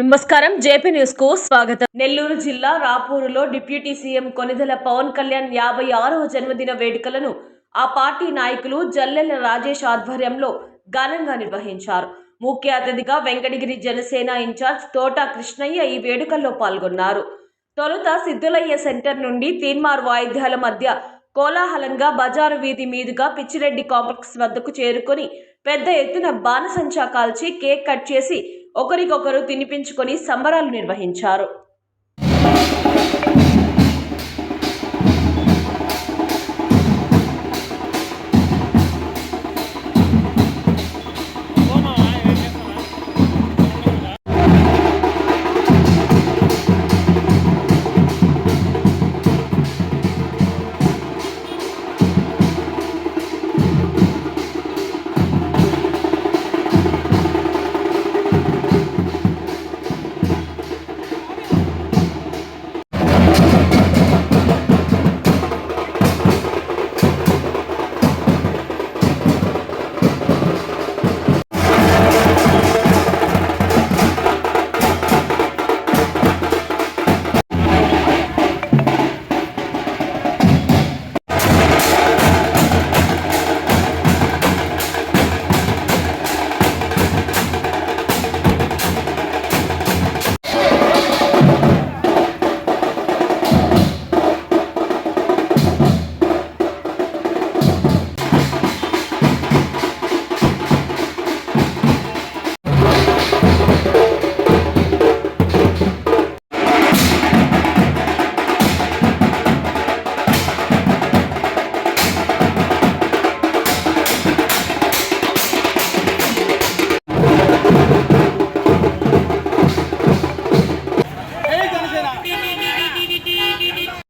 నమస్కారం. జేపీ న్యూస్కు స్వాగతం. నెల్లూరు జిల్లా రాపూరులో డిప్యూటీ సీఎం కొనిదెల పవన్ కళ్యాణ్ యాభై ఆరవ జన్మదిన వేడుకలను ఆ పార్టీ నాయకులు జల్లెల రాజేష్ ఆధ్వర్యంలో ఘనంగా నిర్వహించారు. ముఖ్య అతిథిగా వెంకటగిరి జనసేన ఇన్ఛార్జ్ తోటా కృష్ణయ్య ఈ వేడుకల్లో పాల్గొన్నారు. తొలుత సిద్ధులయ్య సెంటర్ నుండి తీన్మార్ వాయిద్యాల మధ్య కోలాహలంగా బజారు వీధి మీదుగా పిచ్చిరెడ్డి కాంప్లెక్స్ వద్దకు చేరుకొని పెద్ద ఎత్తున బాణసంచా కాల్చి కేక్ కట్ చేసి ఒకరికొకరు తినిపించుకొని సంబరాలు నిర్వహించారు.